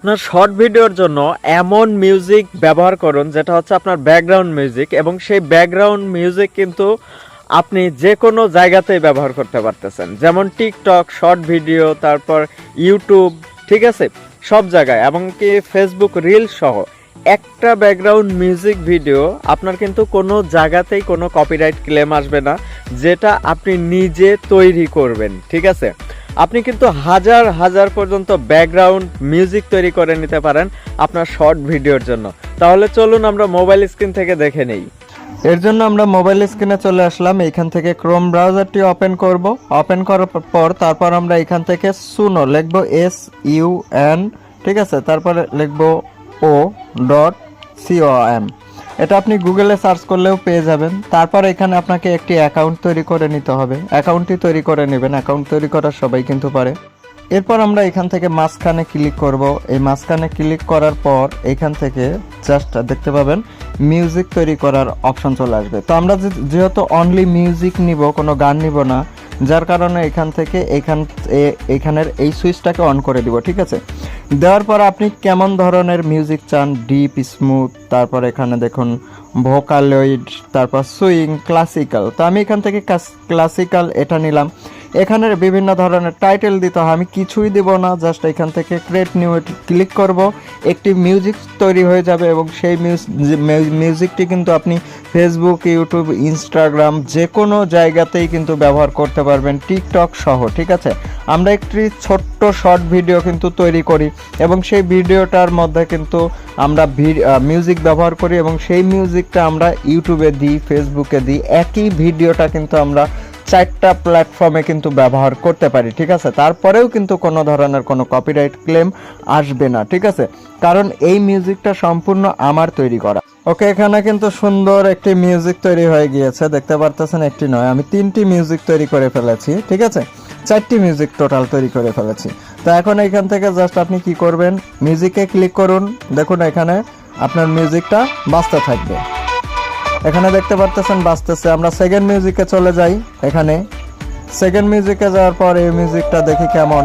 আপনার শর্ট ভিডিওর জন্য এমন মিউজিক ব্যবহার করুন, যেটা হচ্ছে আপনার ব্যাকগ্রাউন্ড মিউজিক এবং সেই ব্যাকগ্রাউন্ড মিউজিক কিন্তু আপনি যে কোনো জায়গাতেই ব্যবহার করতে পারতেছেন। যেমন টিকটক শর্ট ভিডিও তারপর ইউটিউব ঠিক আছে? সব জায়গায় এমনকি ফেসবুক রিল সহ। একটা ব্যাকগ্রাউন্ড মিউজিক ভিডিও আপনার কিন্তু কোনো জায়গাতেই কোনো কপিরাইট ক্লেম আসবে না, যেটা আপনি নিজে তৈরি করবেন, ঠিক আছে? আপনি কিন্তু হাজার হাজার পর্যন্ত ব্যাকগ্রাউন্ড মিউজিক তৈরি করে নিতে পারেন আপনার শর্ট ভিডিওর জন্য। তাহলে চলুন আমরা মোবাইল স্ক্রিন থেকে দেখে নেই। এর জন্য আমরা মোবাইল স্ক্রিনে চলে আসলাম এইখান থেকে ক্রোম ব্রাউজারটি ওপেন করব। ওপেন করার পর তারপর আমরা এখান থেকে সুনো লিখব এস ইউ এন ঠিক আছে? তারপরে লিখব ও ডট সিওএম এটা আপনি গুগলে সার্চ করলেও পেয়ে যাবেন। তারপর এখানে আপনাকে একটি অ্যাকাউন্ট তৈরি করে নিতে হবে। অ্যাকাউন্টটি তৈরি করে নেবেন। অ্যাকাউন্ট তৈরি করার সবাই কিন্তু পারে। এরপর আমরা এখান থেকে মাঝখানে ক্লিক করব। এই মাঝখানে ক্লিক করার পর এখান থেকে জাস্ট দেখতে পাবেন মিউজিক তৈরি করার অপশন চলে আসবে। তো আমরা যেহেতু অনলি মিউজিক নিব, কোনো গান নিব না যার কারণে এখান থেকে এখান এখানের এই সুইচটাকে অন করে দিব, ঠিক আছে? দেওয়ার পর আপনি কেমন ধরনের মিউজিক চান? ডিপ স্মুথ তারপর এখানে দেখুন ভোকালয়েড তারপর সুইং ক্লাসিক্যাল তো আমি এখান থেকে ক্লাসিক্যাল এটা নিলাম। এখানের বিভিন্ন ধরনের টাইটেল দিতে হয়। আমি কিছুই দিব না, জাস্ট এখান থেকে ক্রিয়েট নিউ ক্লিক করব। একটি মিউজিক তৈরি হয়ে যাবে এবং সেই মিউজিকটি কিন্তু আপনি ফেসবুক ইউটিউব ইনস্টাগ্রাম যে কোনো জায়গাতেই কিন্তু ব্যবহার করতে পারবেন টিকটক সহ, ঠিক আছে? আমরা একটি ছোট্ট শর্ট ভিডিও কিন্তু তৈরি করি এবং সেই ভিডিওটার মধ্যে কিন্তু আমরা মিউজিক ব্যবহার করি এবং সেই মিউজিকটা আমরা ইউটিউবে দিই ফেসবুকে দিই। একই ভিডিওটা কিন্তু আমরা চারটা প্ল্যাটফর্মে কিন্তু ব্যবহার করতে পারি, ঠিক আছে? তারপরেও কিন্তু কোনো ধরনের কোনো কপিরাইট ক্লেম আসবে না, ঠিক আছে? কারণ এই মিউজিকটা সম্পূর্ণ আমার তৈরি করা। ওকে, এখানে কিন্তু সুন্দর একটি মিউজিক তৈরি হয়ে গিয়েছে। দেখতে পারতেছেন একটি নয়, আমি তিনটি মিউজিক তৈরি করে ফেলেছি, ঠিক আছে? চারটি মিউজিক টোটাল তৈরি করে ফেলেছি। তো এখন এখান থেকে জাস্ট আপনি কি করবেন? মিউজিকে ক্লিক করুন। দেখুন এখানে আপনার মিউজিকটা বাঁচতে থাকবে। এখানে দেখতে পারতেছেন, বাজতেছে। আমরা সেকেন্ড মিউজিকে চলে যাই এখানে। সেকেন্ড মিউজিকে যাওয়ার পর এই মিউজিকটা দেখি কেমন।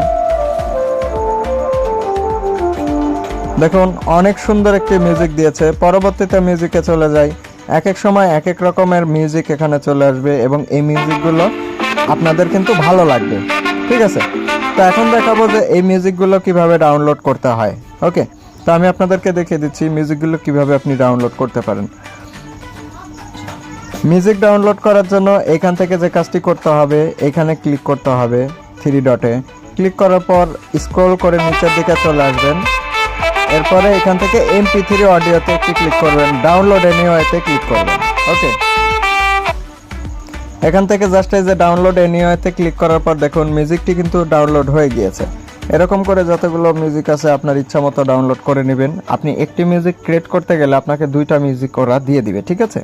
দেখুন, অনেক সুন্দর একটি মিউজিক দিয়েছে। পরবর্তীতে মিউজিকে চলে যাই। এক এক সময় এক এক রকমের মিউজিক এখানে চলে আসবে এবং এই মিউজিকগুলো আপনাদের কিন্তু ভালো লাগবে। ঠিক আছে? তো এখন দেখাবো যে এই মিউজিকগুলো কীভাবে ডাউনলোড করতে হয়। ওকে তো আমি আপনাদেরকে দেখিয়ে দিচ্ছি মিউজিকগুলো কীভাবে আপনি ডাউনলোড করতে পারেন। মিউজিক ডাউনলোড করার জন্য এখান থেকে যে কাজটি করতে হবে, এখানে ক্লিক করতে হবে থ্রি ডটে ক্লিক করার পর স্ক্রল করে নিচের দিকে চলে আসবেন। এরপরে এখান থেকে এমপি থ্রি অডিওতে একটি ক্লিক করবেন ডাউনলোড এনিওয়েতে ক্লিক করবেন। ওকে এখান থেকে জাস্ট এই যে ডাউনলোড এনিওয়েতে ক্লিক করার পর দেখুন মিউজিকটি কিন্তু ডাউনলোড হয়ে গিয়েছে। এরকম করে যতগুলো মিউজিক আছে আপনার ইচ্ছা মতো ডাউনলোড করে নেবেন। আপনি একটি মিউজিক ক্রিয়েট করতে গেলে আপনাকে দুইটা মিউজিক ওরা দিয়ে দিবে, ঠিক আছে?